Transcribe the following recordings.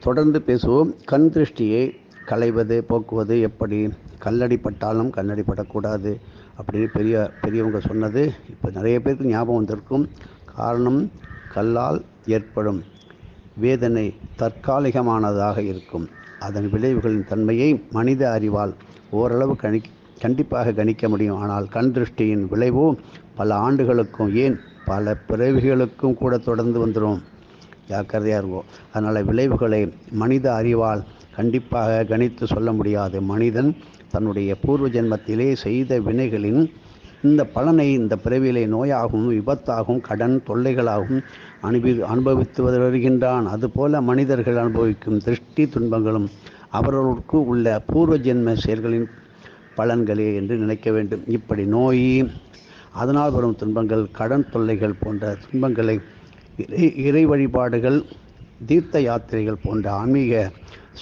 தொடர்ந்து பேசுவோம். கண் திருஷ்டியை களைவது போக்குவது எப்படி? கல்லடிப்பட்டாலும் கண்ணடிப்படக்கூடாது அப்படின்னு பெரிய பெரியவங்க சொன்னது. இப்போ நிறைய பேருக்கு ஞாபகம் வந்திருக்கும். காரணம் கல்லால் ஏற்படும் வேதனை தற்காலிகமானதாக இருக்கும். அதன் விளைவுகளின் தன்மையை மனித அறிவால் ஓரளவு கணி கண்டிப்பாக கணிக்க முடியும். ஆனால் கண் திருஷ்டியின் விளைவோ பல ஆண்டுகளுக்கும் ஏன் பல பிறவிகளுக்கும் கூட தொடர்ந்து வந்துடும் ஜாக்கிரதையாக இருக்கும். அதனால் விளைவுகளை மனித அறிவால் கண்டிப்பாக கணித்து சொல்ல முடியாது. மனிதன் தன்னுடைய பூர்வ ஜென்மத்திலே செய்த வினைகளின் இந்த பலனை இந்த பிறவியிலே நோயாகவும் விபத்தாகவும் கடன் தொல்லைகளாகவும் அனுபவி அனுபவித்து வருகின்றான். அதுபோல மனிதர்கள் அனுபவிக்கும் திருஷ்டி துன்பங்களும் அவர்களுக்கு உள்ள பூர்வ ஜென்ம செயல்களின் பலன்களே என்று நினைக்க வேண்டும். இப்படி நோய் அதனால் வரும் துன்பங்கள் கடன் தொல்லைகள் போன்ற துன்பங்களை இறை இறை வழிபாடுகள் தீர்த்த யாத்திரைகள் போன்ற ஆன்மீக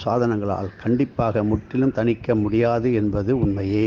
சாதனங்களால் கண்டிப்பாக முற்றிலும் தணிக்க முடியாது என்பது உண்மையே.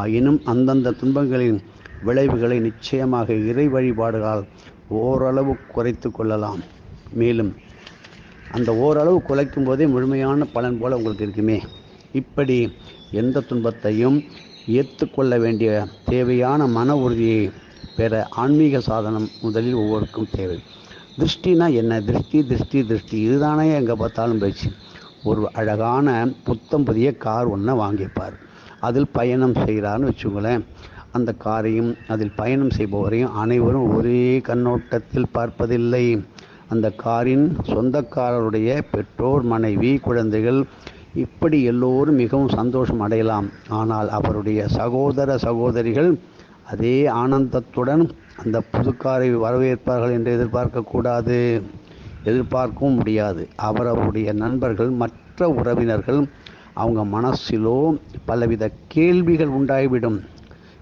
ஆயினும் அந்தந்த துன்பங்களின் விளைவுகளை நிச்சயமாக இறை வழிபாடுகளால் ஓரளவு குறைத்து கொள்ளலாம். மேலும் அந்த ஓரளவு குலைக்கும் போதே முழுமையான பலன் போல உங்களுக்கு இருக்குமே. இப்படி எந்த துன்பத்தையும் ஏற்றுக்கொள்ள வேண்டிய தேவையான மன உறுதியை பெற ஆன்மீக சாதனம் முதலில் ஒவ்வொருக்கும் தேவை. திருஷ்டினா என்ன? திருஷ்டி திருஷ்டி திருஷ்டி. இதுதானே எங்கே பார்த்தாலும் பேச்சு ஒரு அழகான புத்தம் புதிய கார் ஒன்றை வாங்கிப்பார் அதில் பயணம் செய்கிறான்னு வச்சுக்கோங்களேன். அந்த காரையும் அதில் பயணம் செய்பவரையும் அனைவரும் ஒரே கண்ணோட்டத்தில் பார்ப்பதில்லை. அந்த காரின் சொந்தக்காரருடைய பெற்றோர் மனைவி குழந்தைகள் இப்படி எல்லோரும் மிகவும் சந்தோஷம் அடையலாம். ஆனால் அவருடைய சகோதர சகோதரிகள் அதே ஆனந்தத்துடன் அந்த புதுக்காரை வரவேற்பார்கள் என்று எதிர்பார்க்கக்கூடாது எதிர்பார்க்கவும் முடியாது. அவரவருடைய நண்பர்கள் மற்ற உறவினர்கள் அவங்க மனசிலோ பலவித கேள்விகள் உண்டாகிவிடும்.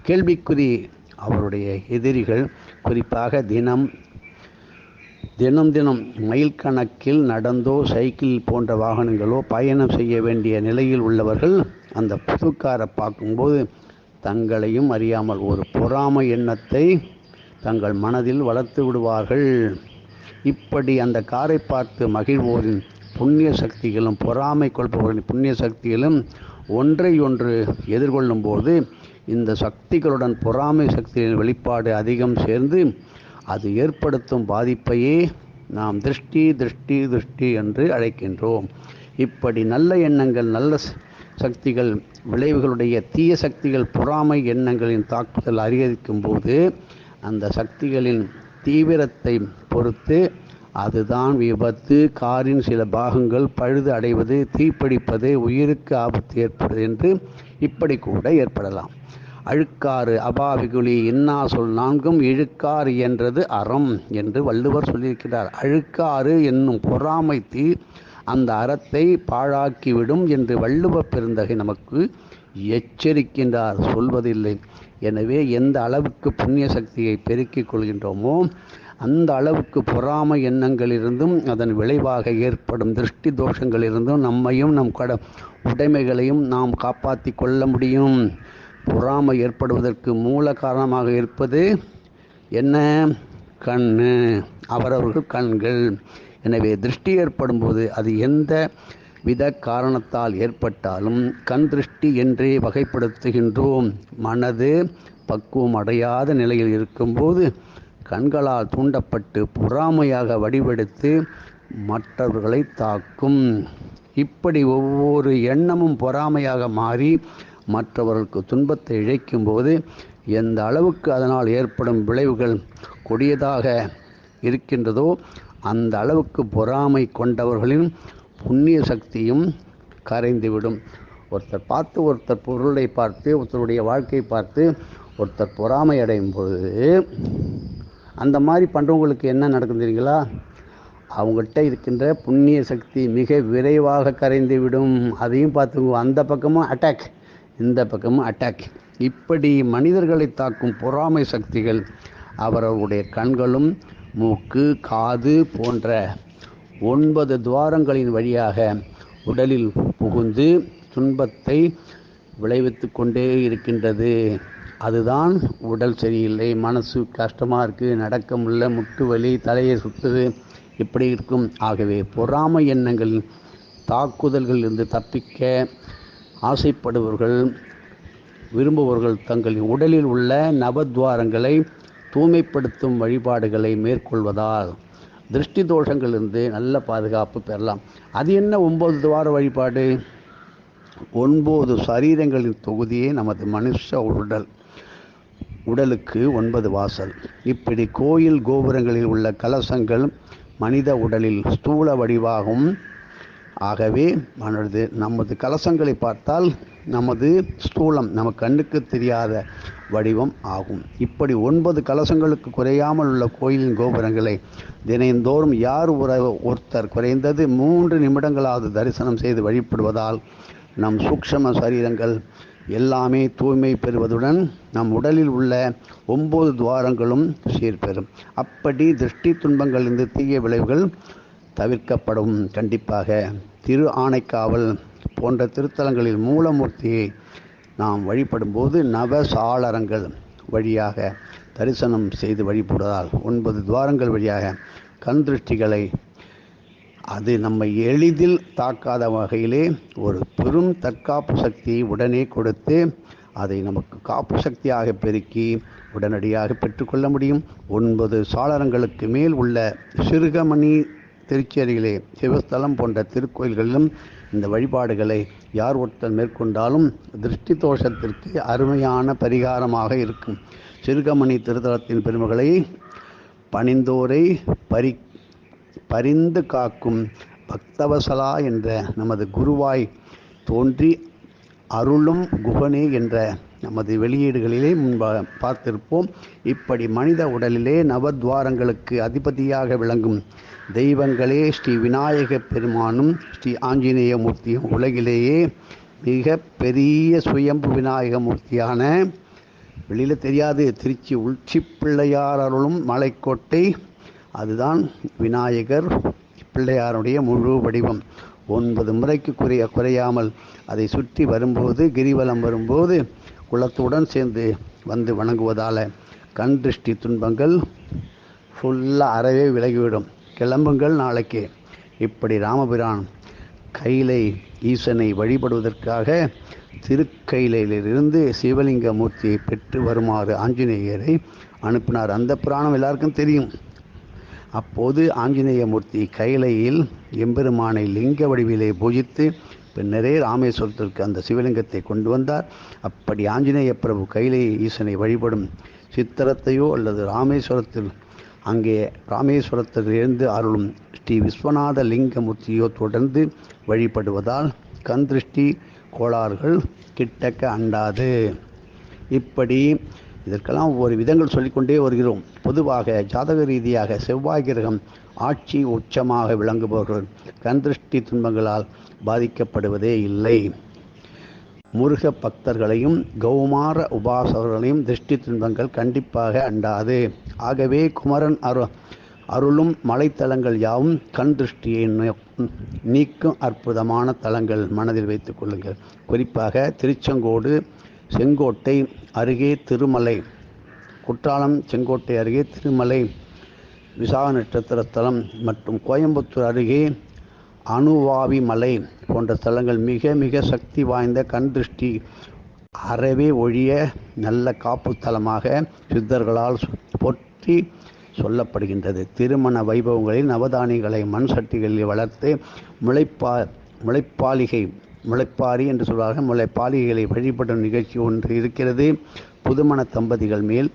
கேள்விக்குறி அவருடைய எதிரிகள் குறிப்பாக தினம் தினம் தினம் மைல் கணக்கில் நடந்தோ சைக்கிள் போன்ற வாகனங்களோ பயணம் செய்ய வேண்டிய நிலையில் உள்ளவர்கள் அந்த புதுக்காரை பார்க்கும்போது தங்களையும் அறியாமல் ஒரு பொறாமை எண்ணத்தை தங்கள் மனதில் வளர்த்து விடுவார்கள். இப்படி அந்த காரை பார்த்து மகிழ்வோரின் புண்ணிய சக்திகளும் பொறாமை கொள்பவர்களின் புண்ணிய சக்திகளும் ஒன்றை ஒன்று எதிர்கொள்ளும் போது இந்த சக்திகளுடன் பொறாமை சக்திகளின் வெளிப்பாடு அதிகம் சேர்ந்து அது ஏற்படுத்தும் பாதிப்பையே நாம் திருஷ்டி திருஷ்டி திருஷ்டி என்று அழைக்கின்றோம். இப்படி நல்ல எண்ணங்கள் நல்ல சக்திகள் விளைவுகளுடைய தீய சக்திகள் பொறாமை எண்ணங்களின் தாக்குதல் அதிகரிக்கும் போது அந்த சக்திகளின் தீவிரத்தை பொறுத்து அதுதான் விபத்து. காரின் சில பாகங்கள் பழுது அடைவது தீப்பிடிப்பது உயிருக்கு ஆபத்து ஏற்படுது என்று இப்படி கூட ஏற்படலாம். அழுக்காறு அபாவிகுலி இன்னா சொல் நான்கும் இழுக்காறு என்றது அறம் என்று வள்ளுவர் சொல்லியிருக்கிறார். அழுக்காறு என்னும் பொறாமை தீ அந்த அறத்தை பாழாக்கிவிடும் என்று வள்ளுவ பெருந்தகை நமக்கு எச்சரிக்கின்றார் சொல்வதில்லை. எனவே எந்த அளவுக்கு புண்ணிய சக்தியை பெருக்கிக் கொள்கின்றோமோ அந்த அளவுக்கு பொறாமை எண்ணங்களிலிருந்தும் அதன் விளைவாக ஏற்படும் திருஷ்டி தோஷங்களிலிருந்தும் நம்மையும் நம் கட உடைமைகளையும் நாம் காப்பாற்றி கொள்ள முடியும். பொறாமை ஏற்படுவதற்கு மூல காரணமாக இருப்பது என்ன? கண் அவரவர்கள் கண்கள். எனவே திருஷ்டி ஏற்படும் போது அது எந்த வித காரணத்தால் ஏற்பட்டாலும் கண் திருஷ்டி என்றே வகைப்படுத்துகின்றோம். மனது பக்குவம் அடையாத நிலையில் இருக்கும்போது கண்களால் தூண்டப்பட்டு பொறாமையாக வடிவெடுத்து மற்றவர்களை தாக்கும். இப்படி ஒவ்வொரு எண்ணமும் பொறாமையாக மாறி மற்றவர்களுக்கு துன்பத்தை இழைக்கும் போது எந்த அளவுக்கு அதனால் ஏற்படும் விளைவுகள் கொடியதாக இருக்கின்றதோ அந்த அளவுக்கு பொறாமை கொண்டவர்களின் புண்ணிய சக்தியும் கரைந்துவிடும். ஒருத்தர் பார்த்து ஒருத்தர் பொருளை பார்த்து ஒருத்தருடைய வாழ்க்கையை பார்த்து ஒருத்தர் பொறாமை அடையும் பொழுது அந்த மாதிரி பண்ணுறவங்களுக்கு என்ன நடக்கும் தெரியுங்களா? அவங்கள்ட்ட இருக்கின்ற புண்ணிய சக்தி மிக விரைவாக கரைந்து விடும் அதையும் பார்த்துக்குவோம் அந்த பக்கமும் அட்டாக் இந்த பக்கமும் அட்டாக் இப்படி மனிதர்களை தாக்கும் பொறாமை சக்திகள் அவரவருடைய கண்களும் மூக்கு காது போன்ற ஒன்பது துவாரங்களின் வழியாக உடலில் புகுந்து துன்பத்தை விளைவித்து கொண்டே இருக்கின்றது. அதுதான் உடல் சரியில்லை மனசு கஷ்டமாக இருக்குது நடக்க முடியல முட்டு வலி தலையை சுற்றுது இப்படி இருக்கும். ஆகவே பொறாமை எண்ணங்கள் தாக்குதல்களிலிருந்து தப்பிக்க ஆசைப்படுபவர்கள் விரும்புபவர்கள் தங்களின் உடலில் உள்ள நவத்வாரங்களை தூய்மைப்படுத்தும் வழிபாடுகளை மேற்கொள்வதால் திருஷ்டி தோஷங்களிலிருந்து நல்ல பாதுகாப்பு பெறலாம். அது என்ன ஒன்பது துவார வழிபாடு? ஒன்பது சரீரங்களின் தொகுதியே நமது மனுஷ உடல் உடலுக்கு ஒன்பது வாசல். இப்படி கோயில் கோபுரங்களில் உள்ள கலசங்கள் மனித உடலில் ஸ்தூல வடிவாகும். ஆகவே மனது நமது கலசங்களை பார்த்தால் நமது ஸ்தூலம் நம்ம கண்ணுக்கு தெரியாத வடிவம் ஆகும். இப்படி ஒன்பது கலசங்களுக்கு குறையாமல் உள்ள கோயிலின் கோபுரங்களை தினந்தோறும் யார் ஒரு ஒருத்தர் குறைந்தது மூன்று நிமிடங்களாவது தரிசனம் செய்து வழிபடுவதால் நம் சூக்ஷம சரீரங்கள் எல்லாமே தூய்மை பெறுவதுடன் நம் உடலில் உள்ள ஒன்பது துவாரங்களும் சீர்பெறும். அப்படி திருஷ்டி துன்பங்களிலிருந்து தீய விளைவுகள் தவிர்க்கப்படும். கண்டிப்பாக திரு ஆணைக்காவல் போன்ற திருத்தலங்களில் மூலமூர்த்தியை நாம் வழிபடும்போது நவசாளரங்கள் வழியாக தரிசனம் செய்து வழிபடுவதால் ஒன்பது துவாரங்கள் வழியாக கண் திருஷ்டிகளை அது நம்மை எளிதில் தாக்காத வகையிலே ஒரு பெரும் தற்காப்பு சக்தியை உடனே கொடுத்து அதை நமக்கு காப்பு சக்தியாக பெருக்கி உடனடியாக பெற்றுக்கொள்ள முடியும். ஒன்பது சாளரங்களுக்கு மேல் உள்ள சிறுகமணி திருச்சேரியிலே சிவஸ்தலம் போன்ற திருக்கோயில்களிலும் இந்த வழிபாடுகளை யார் ஒருத்தர் மேற்கொண்டாலும் திருஷ்டி தோஷத்திற்கு அருமையான பரிகாரமாக இருக்கும். சிறுகமணி திருத்தலத்தின் பெருமைகளை பணிந்தோரை பரி பரிந்து காக்கும் பக்தவசலா என்ற நமது குருவாய் தோன்றி அருளும் குகனே என்ற நமது வெளியீடுகளிலே முன்பாக பார்த்திருப்போம். இப்படி மனித உடலிலே நவத்வாரங்களுக்கு அதிபதியாக விளங்கும் தெய்வங்களே ஸ்ரீ விநாயக பெருமானும் ஸ்ரீ ஆஞ்சநேய மூர்த்தியும் உலகிலேயே மிக பெரிய சுயம்பு விநாயக மூர்த்தியான வெளியில் தெரியாது. திருச்சி உச்சி பிள்ளையார் அருளும் மலைக்கோட்டை. அதுதான் விநாயகர் பிள்ளையாருடைய முழு வடிவம். ஒன்பது முறைக்கு குறைய குறையாமல் அதை சுற்றி வரும்போது கிரிவலம் வரும்போது குளத்துடன் சேர்ந்து வந்து வணங்குவதால் கண் திருஷ்டி துன்பங்கள் ஃபுல்லாக அறவே விலகிவிடும். கிளம்புங்கள் நாளைக்கே. இப்படி ராமபிரான் கைலை ஈசனை வழிபடுவதற்காக திருக்கையிலிருந்து சிவலிங்க மூர்த்தியை பெற்று வருமாறு ஆஞ்சநேயரை அனுப்பினார். அந்த புராணம் எல்லாருக்கும் தெரியும். அப்போது ஆஞ்சநேய மூர்த்தி கைலையில் எம்பெருமானை லிங்க வடிவிலே பூஜித்து பின்னரே ராமேஸ்வரத்திற்கு அந்த சிவலிங்கத்தை கொண்டு வந்தார். அப்படி ஆஞ்சநேய பிரபு கைலை ஈசனை வழிபடும் சித்திரத்தையோ அல்லது ராமேஸ்வரத்தில் அங்கே ராமேஸ்வரத்திலிருந்து அருளும் ஸ்ரீ விஸ்வநாத லிங்கமூர்த்தியோ தொடர்ந்து வழிபடுவதால் கந்திருஷ்டி கோளாறுகள் கிட்டக்க அண்டாது. இப்படி இதற்கெல்லாம் ஒவ்வொரு விதங்கள் சொல்லிக்கொண்டே வருகிறோம். பொதுவாக ஜாதக ரீதியாக செவ்வாய் கிரகம் ஆட்சி உச்சமாக விளங்குபவர்கள் கந்திருஷ்டி துன்பங்களால் பாதிக்கப்படுவதே இல்லை. முருக பக்தர்களையும் கௌமார உபாசகர்களையும் திருஷ்டி துன்பங்கள் கண்டிப்பாக அண்டாது. ஆகவே குமரன் அரு அருளும் மலைத்தலங்கள் யாவும் கண் திருஷ்டியை நீக்கும் அற்புதமான தலங்கள் மனதில் வைத்துக் கொள்ளுங்கள். குறிப்பாக திருச்செங்கோடு செங்கோட்டை அருகே திருமலை குற்றாலம் செங்கோட்டை அருகே திருமலை விசாக நட்சத்திர தலம் மற்றும் கோயம்புத்தூர் அருகே அணுவாவி மலை போன்ற தலங்கள் மிக மிக சக்தி வாய்ந்த கண் திருஷ்டி அறவே ஒழிய நல்ல காப்பு தலமாக சித்தர்களால் பொற்றி சொல்லப்படுகின்றது. திருமண வைபவங்களில் நவதானிகளை மண் சட்டிகளில் வளர்த்து முளைப்பா முளைப்பாலிகை முளைப்பாரி என்று சொல்வார்கள். முளைப்பாலிகைகளை வழிபடும் நிகழ்ச்சி ஒன்று இருக்கிறது. புதுமண தம்பதிகள் மேல்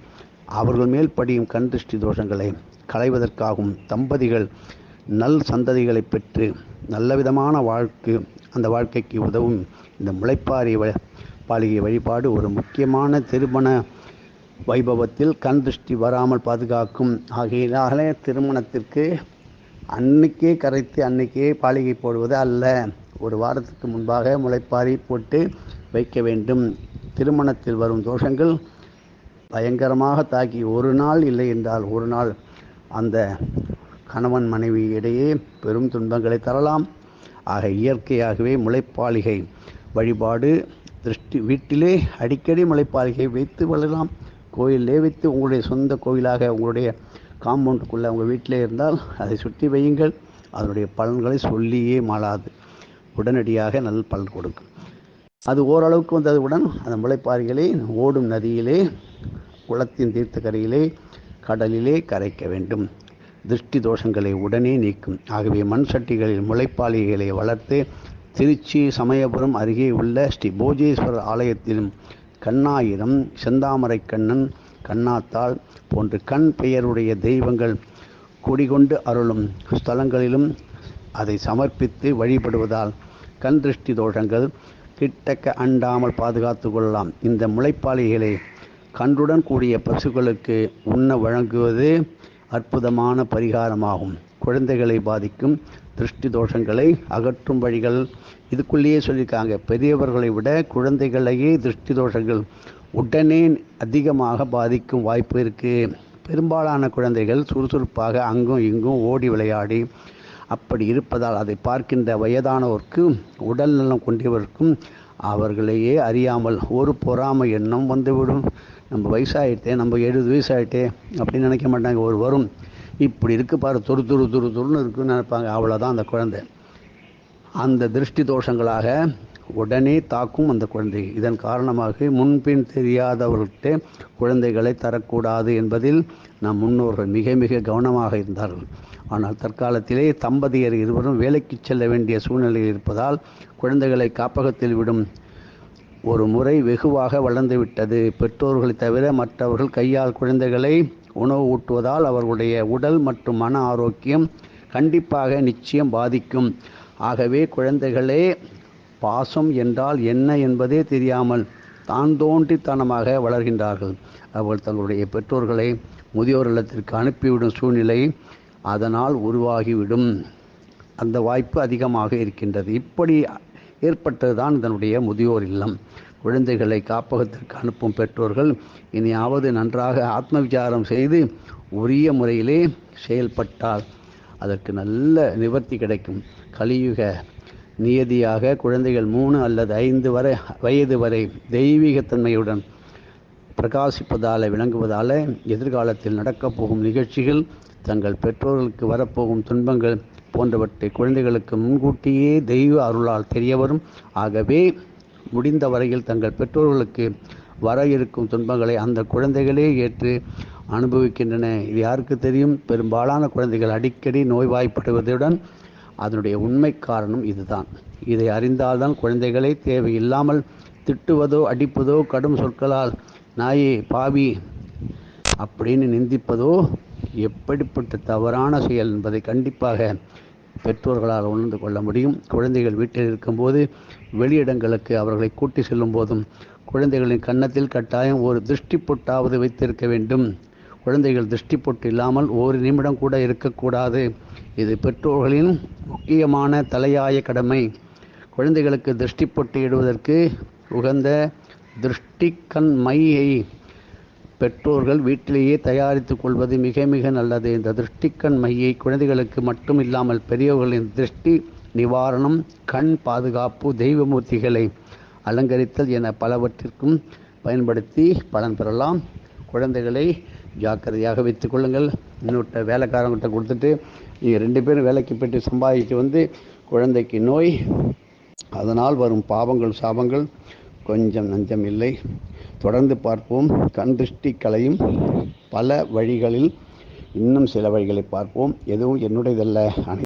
அவர்கள் மேல் படியும் கண் திருஷ்டி தோஷங்களை களைவதற்காகவும் தம்பதிகள் நல் சந்ததிகளை பெற்று நல்ல விதமான வாழ்க்கை அந்த வாழ்க்கைக்கு உதவும் இந்த முளைப்பாரி பாலிகை வழிபாடு ஒரு முக்கியமான திருமண வைபவத்தில் கண் திருஷ்டி வராமல் பாதுகாக்கும். ஆகையினாலே திருமணத்திற்கு அன்னைக்கே கரைத்து அன்னைக்கே பாலிகை போடுவது அல்ல. ஒரு வாரத்துக்கு முன்பாக முளைப்பாரி போட்டு வைக்க வேண்டும். திருமணத்தில் வரும் தோஷங்கள் பயங்கரமாக தாக்கி ஒரு நாள் இல்லை என்றால் ஒரு நாள் அந்த கணவன் மனைவி இடையே பெரும் துன்பங்களை தரலாம். ஆக இயற்கையாகவே முளைப்பாளிகை வழிபாடு திருஷ்டி வீட்டிலே அடிக்கடி முளைப்பாளிகை வைத்து வளரலாம் கோயிலே வைத்து உங்களுடைய சொந்த கோயிலாக உங்களுடைய காம்பவுண்டுக்குள்ளே உங்கள் வீட்டிலே இருந்தால் அதை சுற்றி வையுங்கள். அதனுடைய பலன்களை சொல்லியே மாளாது. உடனடியாக நல் பலன் கொடுக்கும். அது ஓரளவுக்கு வந்ததுடன் அந்த முளைப்பாறைகளை ஓடும் நதியிலே குளத்தின் தீர்த்தக்கரையிலே கடலிலே கரைக்க வேண்டும். திருஷ்டி தோஷங்களை உடனே நீக்கும். ஆகவே மண் சட்டிகளில் முளைப்பாளிகளை வளர்த்து திருச்சி சமயபுரம் அருகே உள்ள ஸ்ரீ போஜேஸ்வரர் ஆலயத்திலும் கண்ணாயிரம் செந்தாமரை கண்ணன் கண்ணாத்தாள் போன்ற கண் பெயருடைய தெய்வங்கள் குடிகொண்டு அருளும். ஸ்தலங்களிலும் அதை சமர்ப்பித்து வழிபடுவதால் கண் திருஷ்டி தோஷங்கள் கிட்டக்க அண்டாமல் பாதுகாத்து கொள்ளலாம். இந்த முளைப்பாளிகளை கன்றுடன் கூடிய பசுக்களுக்கு உண்ண வழங்குவது அற்புதமான பரிகாரமாகும். குழந்தைகளை பாதிக்கும் திருஷ்டி தோஷங்களை அகற்றும் வழிகள். இதுக்குள்ளேயே சொல்லியிருக்காங்க. பெரியவர்களை விட குழந்தைகளையே திருஷ்டி தோஷங்கள் உடனே அதிகமாக பாதிக்கும் வாய்ப்பு இருக்குது பெரும்பாலான குழந்தைகள் சுறுசுறுப்பாக அங்கும் இங்கும் ஓடி விளையாடி அப்படி இருப்பதால் அதை பார்க்கின்ற வயதானோருக்கு உடல் நலம் கொண்டவருக்கும் அவர்களையே அறியாமல் ஒரு பொறாமை எண்ணம் வந்துவிடும். நம்ம வயசாகிட்டே நம்ம எழுபது வயசாகிட்டே அப்படின்னு நினைக்க மாட்டாங்க. ஒரு வரும் இப்படி இருக்கு பாரு துரு துரு துரு துருன்னு இருக்குன்னு நினைப்பாங்க. அவ்வளோதான் அந்த குழந்தை. அந்த திருஷ்டி தோஷங்களாக உடனே தாக்கும் அந்த குழந்தை. இதன் காரணமாக முன்பின் தெரியாதவர்கிட்ட குழந்தைகளை தரக்கூடாது என்பதில் நம் முன்னோர்கள் மிக மிக கவனமாக இருந்தார்கள். ஆனால் தற்காலத்திலே தம்பதியர் இருவரும் வேலைக்கு செல்ல வேண்டிய சூழ்நிலையில் இருப்பதால் குழந்தைகளை காப்பகத்தில் விடும் ஒரு முறை வெகுவாக வளர்ந்துவிட்டது பெற்றோர்களை தவிர மற்றவர்கள் கையால் குழந்தைகளை உணவு ஊட்டுவதால் அவர்களுடைய உடல் மற்றும் மன ஆரோக்கியம் கண்டிப்பாக நிச்சயம் பாதிக்கும். ஆகவே குழந்தைகளே பாசம் என்றால் என்ன என்பதே தெரியாமல் தான் தோன்றித்தனமாக வளர்கின்றார்கள். அவர்கள் தங்களுடைய பெற்றோர்களை முதியோர் இல்லத்திற்கு அனுப்பிவிடும் சூழ்நிலை அதனால் உருவாகிவிடும். அந்த வாய்ப்பு அதிகமாக இருக்கின்றது. இப்படி ஏற்பட்டதுதான் இதனுடைய முதியோர் இல்லம். குழந்தைகளை காப்பகத்திற்கு அனுப்பும் பெற்றோர்கள் இனியாவது நன்றாக ஆத்ம விசாரம் செய்து உரிய முறையிலே செயல்பட்டால் அதற்கு நல்ல நிவர்த்தி கிடைக்கும். கலியுக நியதியாக குழந்தைகள் மூணு அல்லது ஐந்து வரை வயது வரை தெய்வீகத்தன்மையுடன் பிரகாசிப்பதால் விளங்குவதால் எதிர்காலத்தில் நடக்கப் போகும் நிகழ்ச்சிகள் தங்கள் பெற்றோர்களுக்கு வரப்போகும் துன்பங்கள் போன்றவற்றை குழந்தைகளுக்கு முன்கூட்டியே தெய்வ அருளால் தெரிய வரும் ஆகவே முடிந்த வரையில் தங்கள் பெற்றோர்களுக்கு வர இருக்கும் துன்பங்களை அந்த குழந்தைகளே ஏற்று அனுபவிக்கின்றன. இது யாருக்கு தெரியும்? பெரும்பாலான குழந்தைகள் அடிக்கடி நோய்வாய்ப்படுவதுடன் அதனுடைய உண்மை காரணம் இதுதான். இதை அறிந்தால்தான் குழந்தைகளை தேவையில்லாமல் திட்டுவதோ அடிப்பதோ கடும் சொற்களால் நாயே பாவி அப்படின்னு நிந்திப்பதோ எப்படிப்பட்ட தவறான செயல் என்பதை கண்டிப்பாக பெற்றோர்களால் உணர்ந்து கொள்ள முடியும். குழந்தைகள் வீட்டில் இருக்கும்போது வெளியிடங்களுக்கு அவர்களை கூட்டி செல்லும் போதும் குழந்தைகளின் கன்னத்தில் கட்டாயம் ஒரு திருஷ்டி பொட்டாவது வைத்திருக்க வேண்டும். குழந்தைகள் திருஷ்டி பொட்டு இல்லாமல் ஒரு நிமிடம் கூட இருக்கக்கூடாது. இது பெற்றோர்களின் முக்கியமான தலையாய கடமை. குழந்தைகளுக்கு திருஷ்டி பொட்டு இடுவதற்கு உகந்த திருஷ்டிக்கண் மையை பெற்றோர்கள் வீட்டிலேயே தயாரித்துக் கொள்வது மிக மிக நல்லது. இந்த திருஷ்டிக்கண் மையை குழந்தைகளுக்கு மட்டும் இல்லாமல் பெரியவர்களின் திருஷ்டி நிவாரணம் கண் பாதுகாப்பு தெய்வமூர்த்திகளை அலங்கரித்தல் என பலவற்றிற்கும் பயன்படுத்தி பலன் பெறலாம். குழந்தைகளை ஜாக்கிரதையாக வைத்துக் கொள்ளுங்கள். இன்னொருத்த வேலைக்காரங்கிட்ட கொடுத்துட்டு நீங்கள் ரெண்டு பேரும் வேலைக்கு போய்ட்டு சம்பாதிச்சு வந்து குழந்தைக்கு நோய் அதனால் வரும் பாவங்கள் சாபங்கள் கொஞ்சம் நஞ்சம் இல்லை. தொடர்ந்து பார்ப்போம். கண் திருஷ்டி கலையும் பல வழிகளில் இன்னும் சில வழிகளை பார்ப்போம். எதுவும் என்னுடையதல்ல.